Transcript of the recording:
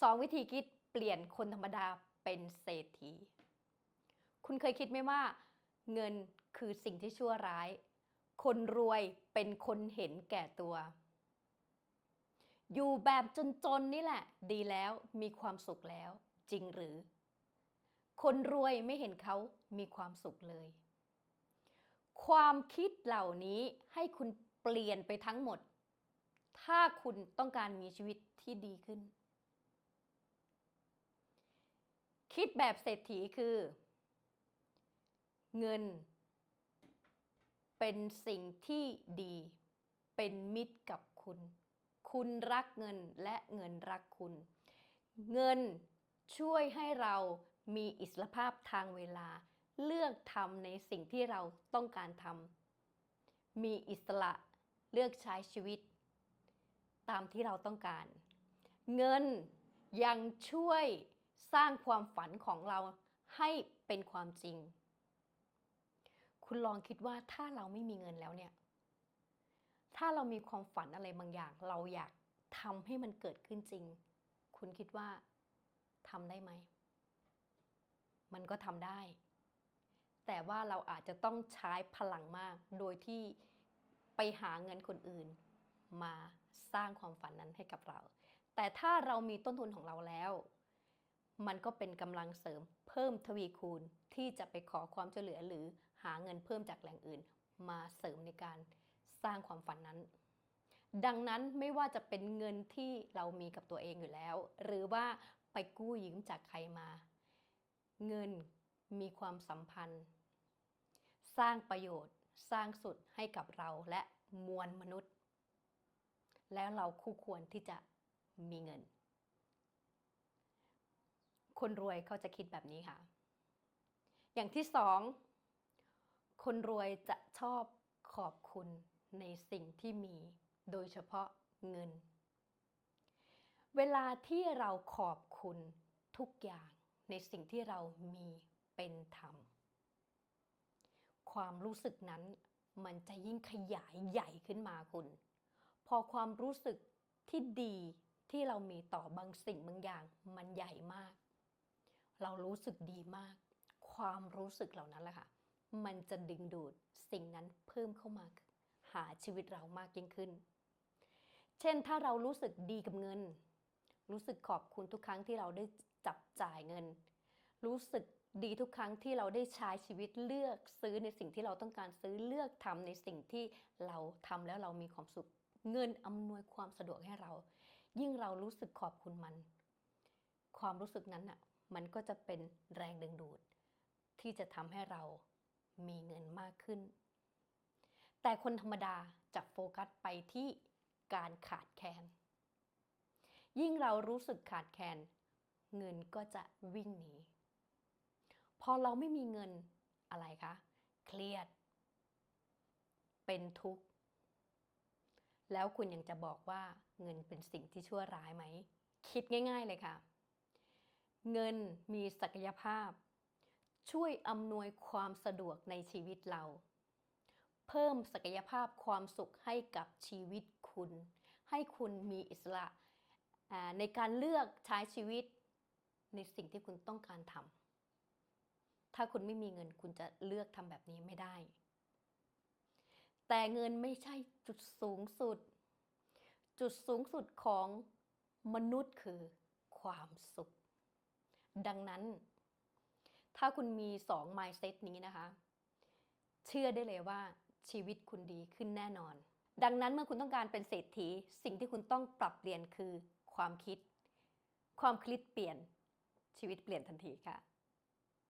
สองวิธีคิดเปลี่ยนคนธรรมดาเป็นเศรษฐี คุณเคยคิดไหมว่า เงินคือสิ่งที่ชั่วร้าย คนรวยเป็นคนเห็นแก่ตัว อยู่แบบจนๆนี่แหละ ดีแล้วมีความสุขแล้ว จริงหรือ คนรวยไม่เห็นเขามีความสุขเลย ความคิดเหล่านี้ให้คุณเปลี่ยนไปทั้งหมด ถ้าคุณต้องการมีชีวิตที่ดีขึ้น คิดแบบเศรษฐีคือ เงิน เป็นสิ่งที่ดี เป็นมิตรกับคุณ คุณรักเงินและเงินรักคุณ เงินช่วยให้เรามีอิสรภาพทางเวลา เลือกทำในสิ่งที่เราต้องการทำมีอิสระเลือกใช้ชีวิต ตามที่เราต้องการ เงินยังช่วย สร้างความฝันของเราให้เป็นความจริง คุณลองคิดว่าถ้าเราไม่มีเงินแล้วเนี่ย ถ้าเรามีความฝันอะไรบางอย่าง เราอยากทำให้มันเกิดขึ้นจริง คุณคิดว่าทำได้ไหม มันก็ทำได้ แต่ว่าเราอาจจะต้องใช้พลังมาก โดยที่ไปหาเงินคนอื่น มาสร้างความฝันนั้นให้กับเรา แต่ถ้าเรามีต้นทุนของเราแล้ว มันก็เป็นกำลังเสริมเพิ่มทวีคูณที่จะไปขอความช่วยเหลือหรือหาเงินเพิ่มจากแหล่งอื่น มาเสริมในการสร้างความฝันนั้น ดังนั้นไม่ว่าจะเป็นเงินที่เรามีกับตัวเองอยู่แล้ว หรือว่าไปกู้ยืมจากใครมา เงินมีความสัมพันธ์ สร้างประโยชน์สร้างสุดให้กับเราและมวลมนุษย์ แล้วเราคู่ควรที่จะมีเงิน คนรวยเขาจะคิดแบบนี้ค่ะ อย่างที่สองคนรวยจะชอบขอบคุณในสิ่งที่มีโดยเฉพาะเงิน เวลาที่เราขอบคุณทุกอย่างในสิ่งที่เรามีเป็นธรรม ความรู้สึกนั้นมันจะยิ่งขยายใหญ่ขึ้นมาคุณ พอความรู้สึกที่ดีที่เรามีต่อบางสิ่งบางอย่างมันใหญ่มาก เรารู้สึกดีมาก ความรู้สึกเหล่านั้นแหละค่ะ มันจะดึงดูดสิ่งนั้นเพิ่มเข้ามา หาชีวิตเรามากยิ่งขึ้น เช่นถ้าเรารู้สึกดีกับเงิน รู้สึกขอบคุณทุกครั้งที่เราได้จับจ่ายเงิน รู้สึกดีทุกครั้งที่เราได้ใช้ชีวิตเลือกซื้อในสิ่งที่เราต้องการซื้อเลือกทำในสิ่งที่เราทำแล้วเรามีความสุข เงินอำนวยความสะดวกให้เรา ยิ่งเรารู้สึกขอบคุณมัน ความรู้สึกนั้นอะ มันก็จะเป็นแรงดึงดูด ที่จะทำให้เรามีเงินมากขึ้น แต่คนธรรมดาจะโฟกัสไปที่การขาดแคลน ยิ่งเรารู้สึกขาดแคลน เงินก็จะวิ่งหนี พอเราไม่มีเงินอะไรคะ เครียด เป็นทุกข์ แล้วคุณยังจะบอกว่าเงินเป็นสิ่งที่ชั่วร้ายไหม คิดง่าย ๆ เลยค่ะ เงินมีศักยภาพ ช่วยอำนวยความสะดวกในชีวิตเรา เพิ่มศักยภาพความสุขให้กับชีวิตคุณ ให้คุณมีอิสระในการเลือกใช้ชีวิตในสิ่งที่คุณต้องการทำถ้าคุณไม่มีเงินคุณจะเลือกทำแบบนี้ไม่ได้ แต่เงินไม่ใช่จุดสูงสุด จุดสูงสุดของมนุษย์คือความสุข ดังนั้น ถ้าคุณมีสอง mindset นี้นะคะ เชื่อได้เลยว่าชีวิตคุณดีขึ้นแน่นอน ดังนั้นเมื่อคุณต้องการเป็นเศรษฐี สิ่งที่คุณต้องปรับเปลี่ยนคือความคิด ความคิดเปลี่ยนชีวิตเปลี่ยนทันทีค่ะ